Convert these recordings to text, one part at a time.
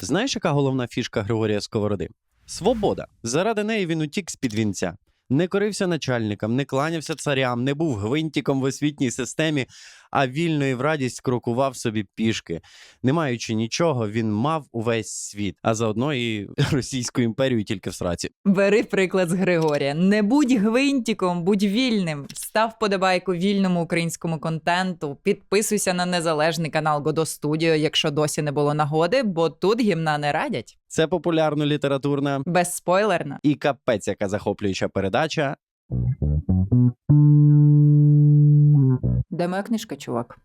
Знаєш, яка головна фішка Григорія Сковороди? Свобода. Заради неї він утік з-під вінця. Не корився начальникам, не кланявся царям, не був гвинтіком в освітній системі, а вільно і в радість крокував собі пішки. Не маючи нічого, він мав увесь світ, а заодно і Російську імперію тільки в сраці. Бери приклад з Григорія. Не будь гвинтіком, будь вільним. Став подобайку вільному українському контенту. Підписуйся на незалежний канал Годо Студіо, якщо досі не було нагоди, бо тут гімна не радять. Це популярно літературна Безспойлерна. і капець, яка захоплююча передача. Де моя книжка, чувак?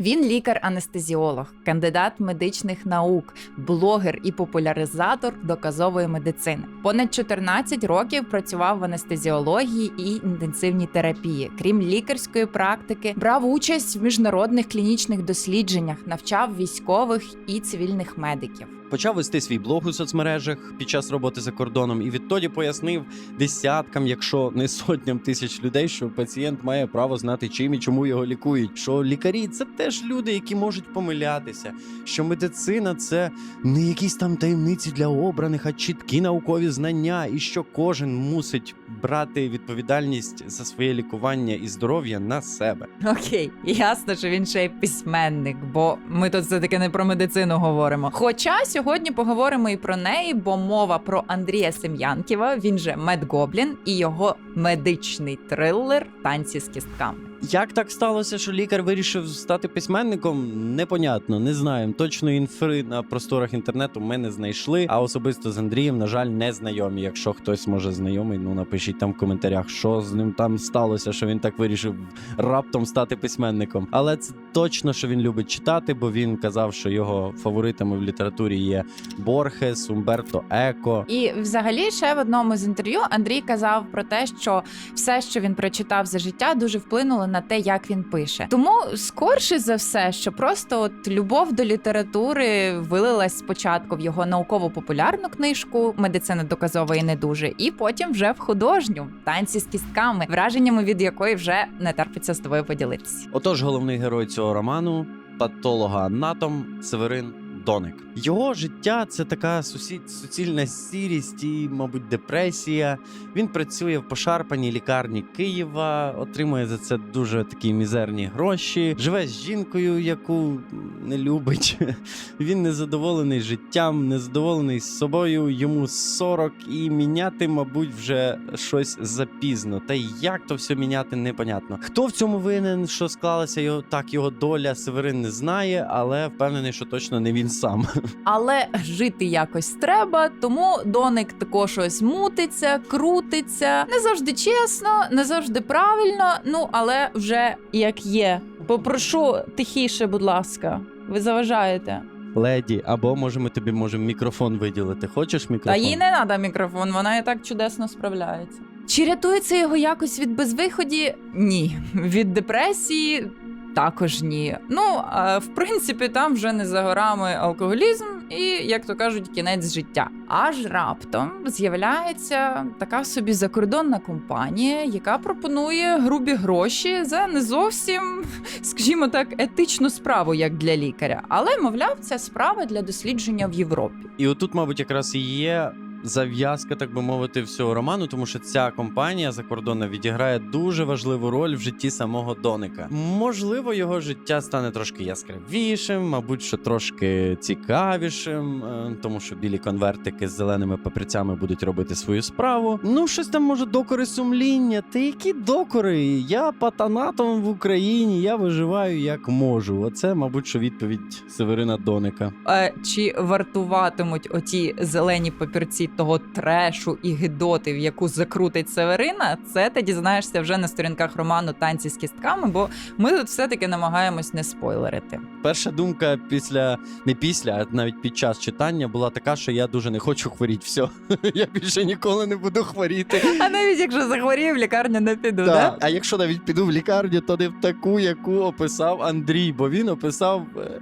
Він лікар-анестезіолог, кандидат медичних наук, блогер і популяризатор доказової медицини. Понад 14 років працював в анестезіології і інтенсивній терапії. Крім лікарської практики, брав участь в міжнародних клінічних дослідженнях, навчав військових і цивільних медиків. Почав вести свій блог у соцмережах під час роботи за кордоном і відтоді пояснив десяткам, якщо не сотням тисяч людей, що пацієнт має право знати, чим і чому його лікують. Що лікарі це теж люди, які можуть помилятися. Що медицина це не якісь там таємниці для обраних, а чіткі наукові знання, і що кожен мусить брати відповідальність за своє лікування і здоров'я на себе. Окей, ясно, що він ще й письменник, бо ми тут все таки не про медицину говоримо. Хоча сьогодні поговоримо і про неї, бо мова про Андрія Сем'янківа, він же Медгоблін, і його медичний трилер танці з кістками. Як так сталося, що лікар вирішив стати письменником? Непонятно, не знаємо. Точної інфри на просторах інтернету ми не знайшли. А особисто з Андрієм, на жаль, не знайомі. Якщо хтось може знайомий, ну напишіть там в коментарях, що з ним там сталося, що він так вирішив раптом стати письменником. Але це точно, що він любить читати, бо він казав, що його фаворитами в літературі є Борхес, Умберто Еко. І взагалі, ще в одному з інтерв'ю Андрій казав про те, що все, що він прочитав за життя, дуже вплинуло на те, як він пише. Тому скорше за все, що просто от любов до літератури вилилась спочатку в його науково-популярну книжку Медицина доказова і не дуже, і потім вже в художню танці з кістками, враженнями від якої вже не терпиться з тобою поділитися. Отож, головний герой цього роману патолога-анатом Северин Доник. Його життя це така суцільна сірість і, мабуть, депресія. Він працює в пошарпаній лікарні Києва, отримує за це дуже такі мізерні гроші. Живе з жінкою, яку не любить. Він незадоволений життям, незадоволений з собою. Йому 40 і міняти, мабуть, вже щось запізно. Та як то все міняти, непонятно. Хто в цьому винен, що склалася його так його доля, Северин не знає, але впевнений, що точно не він сам. Але жити якось треба, тому доник також ось мутиться, крутиться. Не завжди чесно, не завжди правильно. Ну але вже як є. Попрошу тихіше, будь ласка. Ви заважаєте. Леді, або може ми тобі можемо мікрофон виділити. Хочеш Та мікрофон? їй не треба мікрофон, вона і так чудесно справляється. Чи рятується його якось від безвиході? Ні. Від депресії також ні. Ну, а, в принципі, там вже не за горами алкоголізм і, як то кажуть, кінець життя. Аж раптом з'являється така собі закордонна компанія, яка пропонує грубі гроші за не зовсім, скажімо так, етичну справу, як для лікаря. Але, мовляв, це справа для дослідження в Європі. І отут, мабуть, якраз і є зав'язка, так би мовити, всього роману, тому що ця компанія закордонна відіграє дуже важливу роль в житті самого Доника. Можливо, його життя стане трошки яскравішим, мабуть, що трошки цікавішим, е, тому що білі конвертики з зеленими папірцями будуть робити свою справу. Ну, щось там може докори сумління. Та які докори? Я патанатом в Україні, я виживаю як можу. Оце, мабуть, що відповідь Северина Доника. Е, чи вартуватимуть оті зелені папірці того трешу і гидоти, в яку закрутить Северина, це ти дізнаєшся вже на сторінках роману Танці з кістками, бо ми тут все-таки намагаємось не спойлерити. Перша думка після не після, а навіть під час читання була така, що я дуже не хочу хворіти. Все, я більше ніколи не буду хворіти. А навіть якщо захворів, в лікарню не піду, Та, да? А якщо навіть піду в лікарню, то не в таку, яку описав Андрій, бо він описав е,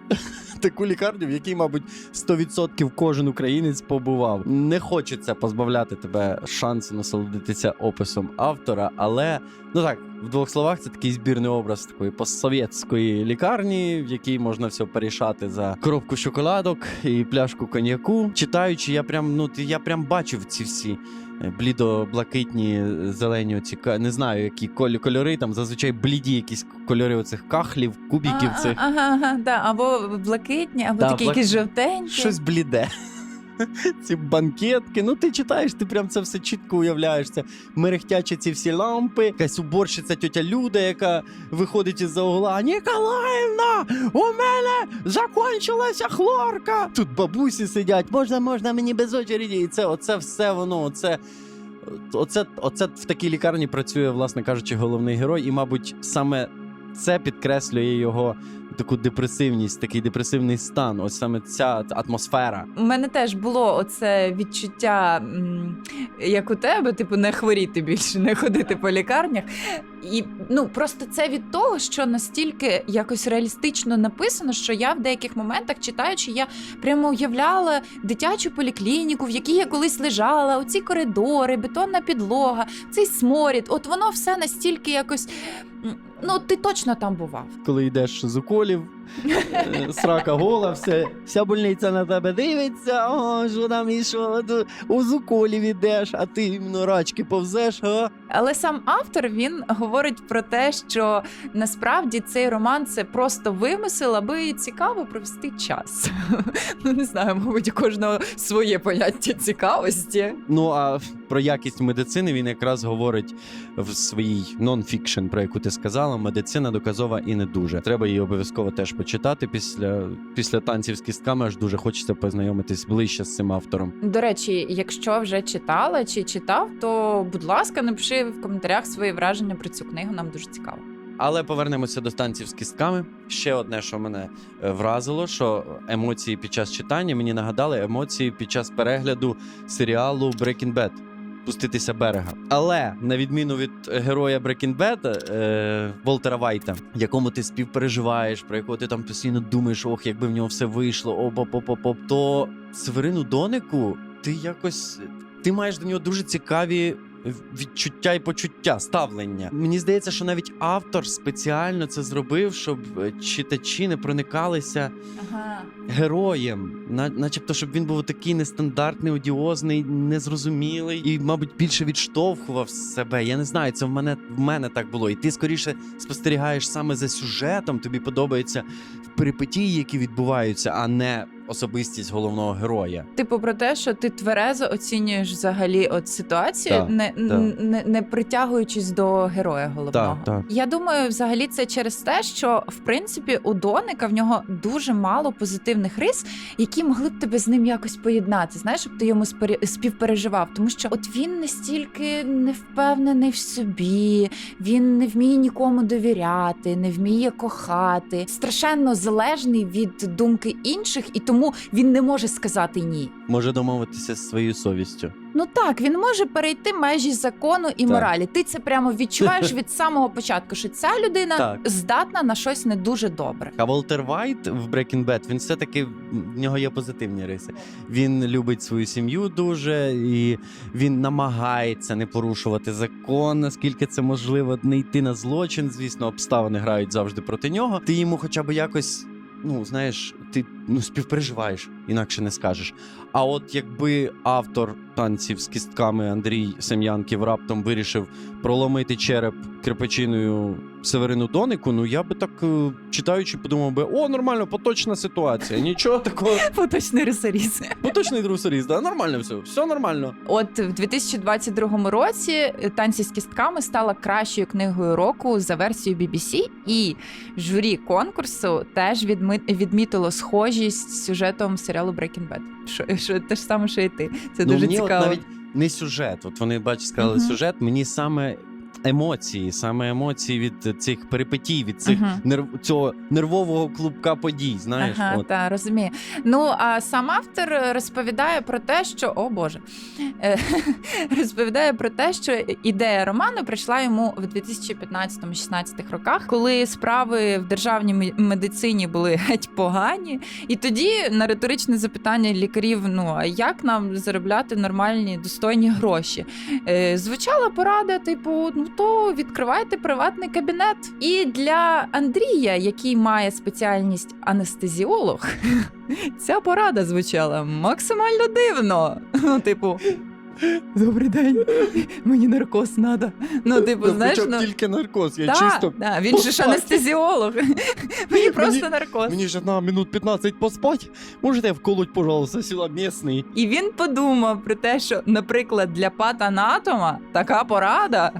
таку лікарню, в якій, мабуть, 100% кожен українець побував. Не хочеться позбавляти тебе шансу насолодитися описом автора, але ну так. В двох словах, це такий збірний образ такої постсовєтської лікарні, в якій можна все порішати за коробку шоколадок і пляшку коньяку. Читаючи, я прям ну я прям бачив ці всі. Блідо-блакитні, зелені оці не знаю, які коль- кольори, там зазвичай бліді якісь кольори оцих кахлів, кубіків А, цих. Ага, ага, да, або блакитні, або Да, такі блак- якісь жовтенькі. Щось бліде. Ці банкетки. Ну ти читаєш, ти прям це все чітко уявляєш. Це мерехтячі ці всі лампи, якась уборщиця тьотя Люда, яка виходить із-за угла. Ніколаївна, у мене закончилася хлорка. Тут бабусі сидять. Можна, можна мені без очереді. І це оце все воно. Оце. Оце, оце в такій лікарні працює, власне кажучи, головний герой, і, мабуть, саме це підкреслює його таку депресивність, такий депресивний стан. Ось саме ця атмосфера. У мене теж було оце відчуття, як у тебе, типу, не хворіти більше, не ходити по лікарнях. І ну просто це від того, що настільки якось реалістично написано, що я в деяких моментах читаючи, я прямо уявляла дитячу поліклініку, в якій я колись лежала, оці коридори, бетонна підлога, цей сморід. От воно все настільки якось. Ну, ти точно там бував. Коли йдеш з уколів, е, срака гола, все, вся больниця на тебе дивиться, о, що там і у з уколів ідеш, а ти іменно рачки повзеш, а? Але сам автор він говорить про те, що насправді цей роман це просто вимисел, аби цікаво провести час. Ну не знаю, мабуть, у кожного своє поняття цікавості. Ну а про якість медицини він якраз говорить в своїй нон-фікшн, про яку ти сказала. Медицина доказова і не дуже. Треба її обов'язково теж почитати після, після танців з кістками. Аж дуже хочеться познайомитись ближче з цим автором. До речі, якщо вже читала чи читав, то будь ласка, напиши в коментарях свої враження про цю книгу. Нам дуже цікаво. Але повернемося до станців з кістками. Ще одне, що мене е, вразило, що емоції під час читання мені нагадали емоції під час перегляду серіалу Breaking Bad. Пуститися берега. Але на відміну від героя Bad, е, Волтера Вайта, якому ти співпереживаєш, про якого ти там постійно думаєш, ох, якби в нього все вийшло, оба-по-по-поп, то Северину Донику ти якось ти маєш до нього дуже цікаві відчуття і почуття, ставлення. Мені здається, що навіть автор спеціально це зробив, щоб е, читачі не проникалися Ага. героєм, на, начебто, щоб він був такий нестандартний, одіозний, незрозумілий і, мабуть, більше відштовхував себе. Я не знаю, це в мене в мене так було. І ти скоріше спостерігаєш саме за сюжетом. Тобі подобаються перипетії, які відбуваються, а не особистість головного героя. Типу про те, що ти тверезо оцінюєш взагалі от ситуацію, Так, не, н- не, не притягуючись до героя головного. Так, так. Я думаю, взагалі це через те, що в принципі у Доника в нього дуже мало позитивних рис, які могли б тебе з ним якось поєднати. Знаєш, щоб ти йому співпереживав. Тому що от він настільки не впевнений в собі, він не вміє нікому довіряти, не вміє кохати, страшенно залежний від думки інших, і тому він не може сказати ні. Може домовитися з своєю совістю. Ну так, він може перейти межі закону і Так. моралі. Ти це прямо відчуваєш від самого початку, що ця людина Так. здатна на щось не дуже добре. А Волтер Вайт в Breaking Bad, він все-таки в нього є позитивні риси. Він любить свою сім'ю дуже, і він намагається не порушувати закон, наскільки це можливо, не йти на злочин. Звісно, обставини грають завжди проти нього. Ти йому хоча б якось. Ну, знаєш, ти ну співпереживаєш, інакше не скажеш. А от якби автор танців з кістками Андрій Сем'янків раптом вирішив проломити череп кирпичиною Северину Донику, ну я би так е, читаючи, подумав би: о, нормально, поточна ситуація. Нічого такого. Поточний ресурс. Поточний друсаріз, да, нормально все, все нормально. От в 2022 році танці з кістками стала кращою книгою року за версією BBC, і журі конкурсу теж відмітило схожість з сюжетом серіалу Breaking Bad. Що, що те ж саме, що і ти. Це ну, дуже мені цікаво. От навіть не сюжет. От вони бачиш, сказали Мгм. сюжет. Мені саме емоції, саме емоції від цих перипетій, від цих Мгм. нерв... цього нервового клубка подій. Знаєш, Ага, от. та розумію. Ну а сам автор розповідає про те, що о Боже, Е, розповідає про те, що ідея роману прийшла йому в 2015-16 роках, коли справи в державній медицині були геть погані. І тоді на риторичне запитання лікарів: ну а як нам заробляти нормальні достойні гроші? Е, Звучала порада, типу, ну то відкривайте приватний кабінет. І для Андрія, який має спеціальність анестезіолог, ця порада звучала максимально дивно. Типу. Добрий день, мені наркоз надо. Ну, типу, знаєш, Хоча ну, тільки наркоз, я та, чисто. та, він же ж анестезіолог. Мені просто наркоз. Мені ж на минут 15 поспать. Можете вколоть, пожалуйста, сюди місний. І він подумав про те, що, наприклад, для патанатома така порада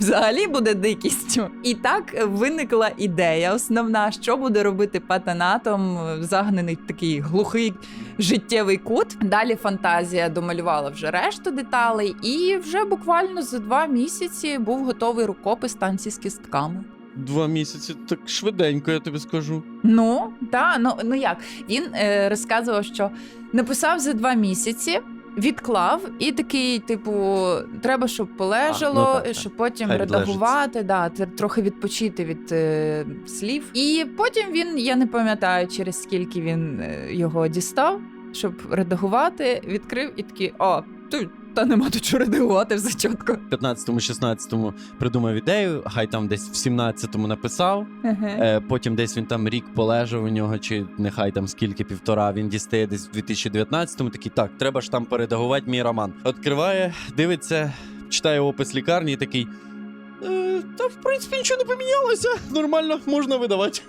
взагалі буде дикістю. І так виникла ідея основна, що буде робити патанатом, загнаний такий глухий життєвий кут. Далі фантазія домалювала вже решту деталей, і вже буквально за два місяці був готовий рукопис танці з кістками. Два місяці так швиденько, я тобі скажу. Ну та ну ну як він е, розказував, що написав за два місяці. Відклав і такий, типу, треба, щоб полежало, А, ну так, щоб потім Хай редагувати, да, тр- трохи відпочити від е, слів. І потім він, я не пам'ятаю, через скільки він е, його дістав, щоб редагувати, відкрив і такий, о, ту, та нема тут що редагувати все чітко. В 15-16 придумав ідею, хай там десь в 17-му написав. Е, потім десь він там рік полежав у нього, чи нехай там скільки півтора. Він дістає десь в 2019-му. Такий так, треба ж там передагувати мій роман. Відкриває, дивиться, читає опис лікарні і такий. «Е, Та в принципі нічого не помінялося. Нормально можна видавати.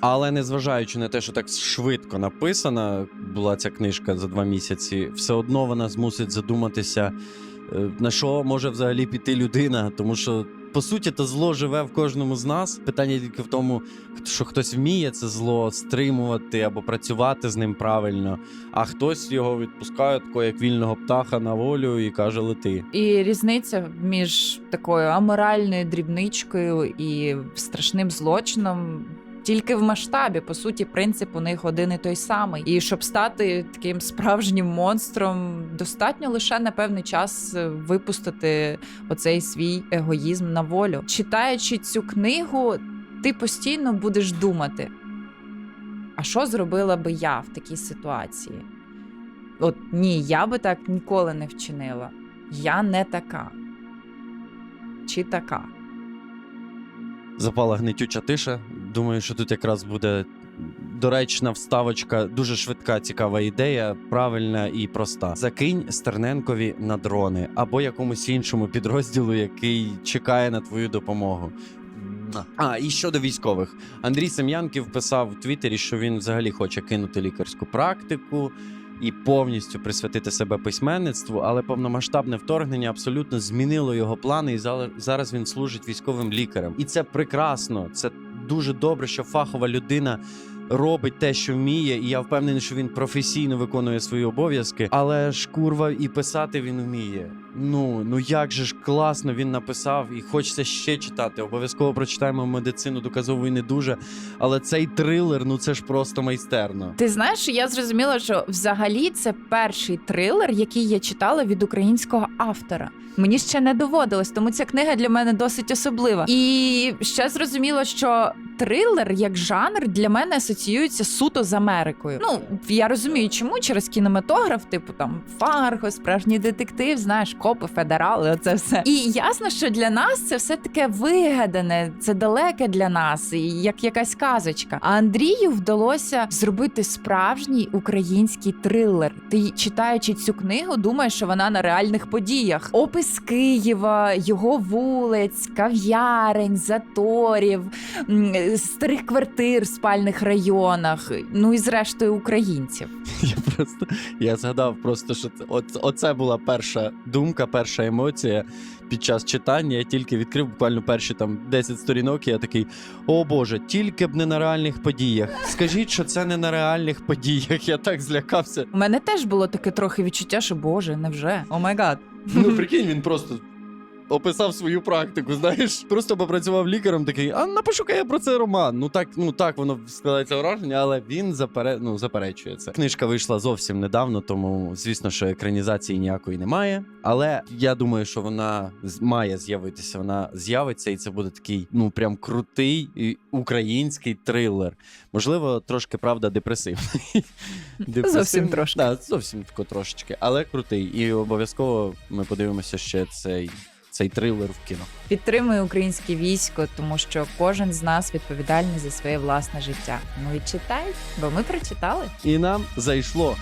Але незважаючи на те, що так швидко написана була ця книжка за два місяці, все одно вона змусить задуматися, е, на що може взагалі піти людина, тому що. По суті, то зло живе в кожному з нас. Питання тільки в тому, що хтось вміє це зло стримувати або працювати з ним правильно, а хтось його відпускає тако, як вільного птаха на волю і каже: лети. І різниця між такою аморальною дрібничкою і страшним злочином. Тільки в масштабі, по суті, принцип у них один і той самий. І щоб стати таким справжнім монстром, достатньо лише на певний час е, випустити оцей свій егоїзм на волю. Читаючи цю книгу, ти постійно будеш думати: а що зробила би я в такій ситуації? От ні, я би так ніколи не вчинила. Я не така. Чи така? Запала гнетюча тиша. Думаю, що тут якраз буде доречна вставочка, дуже швидка, цікава ідея, правильна і проста. Закинь Стерненкові на дрони або якомусь іншому підрозділу, який чекає на твою допомогу. А, і щодо військових, Андрій Сем'янків писав в Твіттері, що він взагалі хоче кинути лікарську практику і повністю присвятити себе письменництву, але повномасштабне вторгнення абсолютно змінило його плани, і зараз він служить військовим лікарем. І це прекрасно. Це дуже добре, що фахова людина. Робить те, що вміє, і я впевнений, що він професійно виконує свої обов'язки. Але ж курва, і писати він вміє. Ну ну як же ж класно він написав, і хочеться ще читати. Обов'язково прочитаємо медицину доказову і не дуже. Але цей трилер, ну це ж просто майстерно. Ти знаєш, я зрозуміла, що взагалі це перший трилер, який я читала від українського автора. Мені ще не доводилось, тому ця книга для мене досить особлива. І ще зрозуміло, що трилер як жанр для мене асоціюється суто з Америкою. Ну я розумію, чому через кінематограф, типу там Фарго, справжній детектив, знаєш, копи, федерали, оце все. І ясно, що для нас це все таке вигадане, це далеке для нас, як якась казочка. А Андрію вдалося зробити справжній український трилер. Ти читаючи цю книгу, думаєш, що вона на реальних подіях. Опис Києва, його вулиць, кав'ярень, заторів, старих квартир в спальних районах. Ну і зрештою українців. Я просто я згадав просто, що це от, оце була перша думка, перша емоція під час читання. Я тільки відкрив буквально перші там 10 сторінок. І я такий: о Боже, тільки б не на реальних подіях. Скажіть, що це не на реальних подіях. Я так злякався. У мене теж було таке трохи відчуття, що Боже, невже? О май гад. Ну прикинь, він просто. Описав свою практику, знаєш, просто попрацював лікарем, такий, а напишу-ка я про це роман. Ну так, ну так воно складається враження, але він запере... ну, заперечує це. Книжка вийшла зовсім недавно, тому звісно, що екранізації ніякої немає. Але я думаю, що вона має з'явитися. Вона з'явиться, і це буде такий, ну прям крутий український трилер. Можливо, трошки правда депресивний. Зовсім трошки. Да, зовсім тако трошечки, але крутий. І обов'язково ми подивимося ще цей цей трилер в кіно. Підтримуй українське військо, тому що кожен з нас відповідальний за своє власне життя. Ну і читай, бо ми прочитали. І нам зайшло.